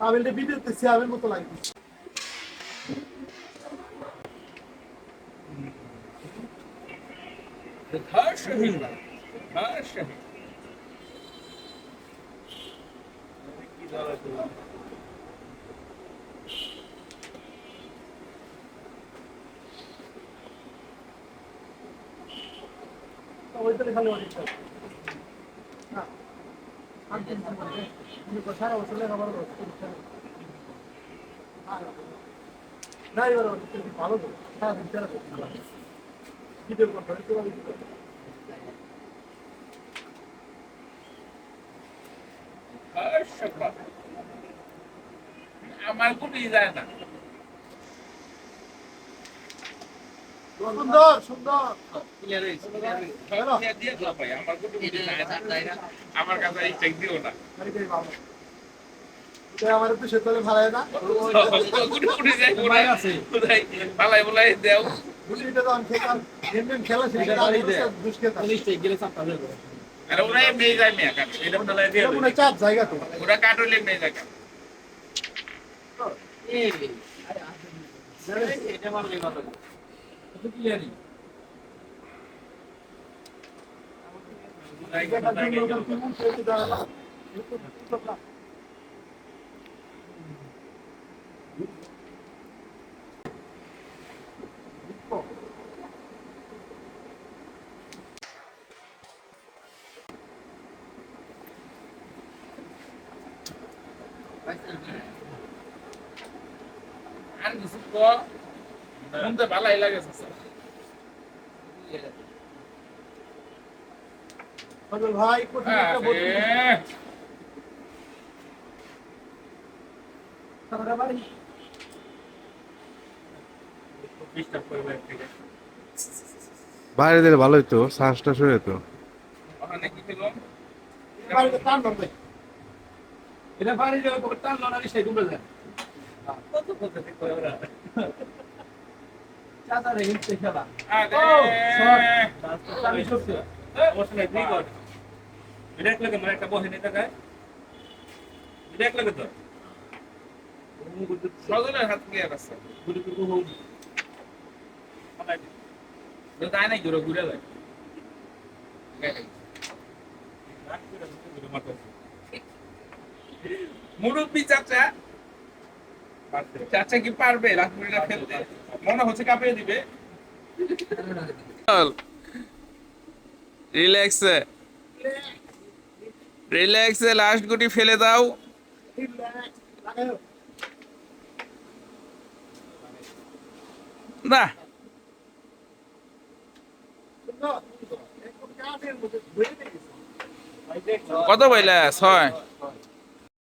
আবেলটা ভিডিওতে সিয়াবের মতো লাগে। ধর শহীদ ধর খালি অনেকটা। না। ভালো তো ভিডিও কনফারেন্স আমার কোনো যায় না। সুন্দর সুন্দর। আমার কাছে এই চেক দিও না এটা আমার তো না? দেও বুঝিটা তো আমি গেম এটা আর ওরা এমনি যায় মেয়া কাট এটা এটা মনে চাপ জায়গা তো। ওরা কাটলে এমনি যায় কাট জন্য ওখানে কি মন চেয়ে দাঁড়ালাম আর কিছু তো শুনতে ভালাই লাগে ভাই কঠিন একটা বলছি সারাটা বাড়ি ডিস্টার্ব করবে থেকে। বাইরে দিলে ভালো হতো শ্বাসটা যেত টান ধরবে এটা বাড়ি যাবে টান লনারি সেই ডুবে যায়। কত কত করে ওরা চাঁদারে হিলতে খেলা আরে আমি সত্যি ওখানে ঠিক আছে বিরাট লাগে মানে একটা বসে নিতে গায়। বিরাট লাগে তো। সজনের হাত দিয়ে আছে গুড়ি গুড়ি হোক তো তাই নাই ঘুরে ঘুরে যায়। মুরব্বি চাচা চাচা কি পারবে? ফেলতে মনে হচ্ছে কাঁপিয়ে দিবে। রিল্যাক্সে রিল্যাক্সে লাস্ট গুটি ফেলে দাও। না কত বইলা? ছয়।